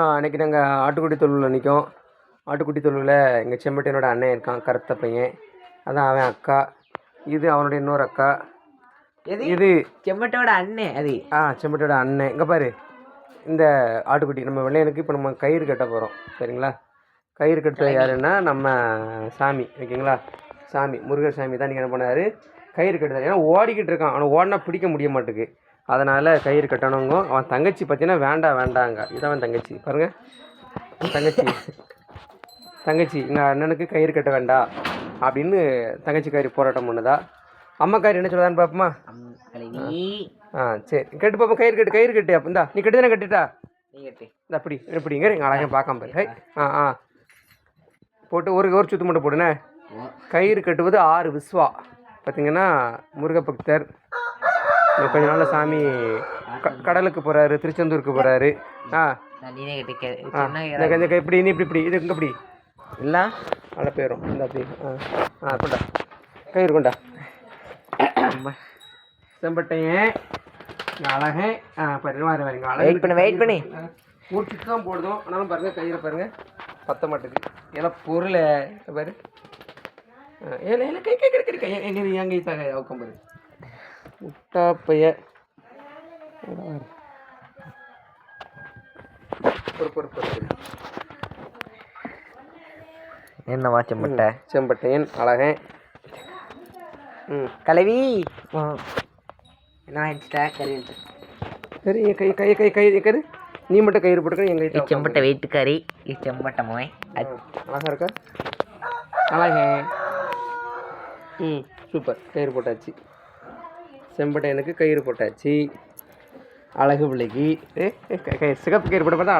அன்றைக்கி நாங்கள் ஆட்டுக்குட்டி தொழுவில் நிற்கோம் ஆட்டுக்குட்டி தொழுவில் எங்கள் செம்பட்டையனோட அண்ணன் இருக்கான் கருத்த பையன். அதான் அவன் அக்கா. இது அவனுடைய இன்னொரு அக்கா. எது? இது செம்மட்டோட அண்ணன் அது. ஆ செம்பட்டையோட அண்ணன். இங்கே பாரு. இந்த ஆட்டுக்குட்டி நம்ம வெள்ளையனுக்கு இப்போ நம்ம கயிறு கட்ட போகிறோம் சரிங்களா? கயிறு கட்டுறது யாருன்னா நம்ம சாமி ஓகேங்களா? சாமி முருகர் சாமி தான் நீங்கள் என்ன பண்ணாரு? கயிறு கட்டுறாரு. ஏன்னா ஓடிக்கிட்டு இருக்கான். அவனை ஓடினா பிடிக்க முடிய மாட்டுக்கு. அதனால் கயிறு கட்டணுங்க. அவன் தங்கச்சி பார்த்தீங்கன்னா வேண்டாம் வேண்டாங்க. இதான் அவன் தங்கச்சி. பாருங்க. தங்கச்சி. தங்கச்சி எங்கள் அண்ணனுக்கு கயிறு கட்ட வேண்டாம் அப்படின்னு தங்கச்சி கயிறு போராட்டம் பண்ணுதா? அம்மா கயிறு என்ன சொல்லுதான்னு பார்ப்போமா ஆ சரி. கட்டு பாப்பா கயிறு கட்டு கயிறு கட்டு. அப்போ இந்தா நீ கட்டு தானே கட்டுட்டா? இந்த அப்படி இப்படிங்க எங்கள் அழகை பார்க்காம பாரு. ஆ ஆ. போட்டு ஒரு ஒரு சுத்து மட்டும் போடுனே. கயிறு கட்டுவது ஆறு விஸ்வா. பார்த்தீங்கன்னா முருகபக்தர் இன்னும் கொஞ்ச நாள்ல சாமி க கடலுக்கு போகிறாரு திருச்செந்தூருக்கு போகிறாரு ஆ. நான் நீனே கட்டு ஆ. சொன்னா இந்த இந்த கை இப்படி நீ இப்படி இப்படி இது இப்படி. இல்ல. அழ போயிடும் இந்த அப்படி. ஆ. ஆ கொண்டா. கயிறு கொண்டா. செம்பட்டையன் அழகன் ஆ பாரு வாரு வாருங்க Wait பண்ணு, wait பண்ணு. முடிச்சுட்டு தான் போடுதோம் ஆனாலும் பாருங்க கையில் பாருங்க. பத்த மாட்டேங்குது. ஏன்னா பொருளை பாரு. ஏல ஏல கை கை கை கை எங்க என் கை தான் அவுக்கம் பாரு. முட்டா பைய பொறு பொறு பொறு பொறு. என்னவா செம்மட்டை செம்பட்டையன் அழகன் ம். கலவி! என்ன ஆயிடுச்சுட்டா கறி சரி என் கை கை கை கை கரு நீ மட்டும் கயிறு போட்டுக்க கை தான் செம்பட்டை வெயிட்டுக்காரி. செம்பட்டை மோய். அது அழகா இருக்கா? அழகே. ம் சூப்பர். கயிறு போட்டாச்சு. செம்பட்டையனுக்கு கயிறு போட்டாச்சு. அழகு பிள்ளைக்கு சிகப்பு கயிறு போட்ட பார்த்தா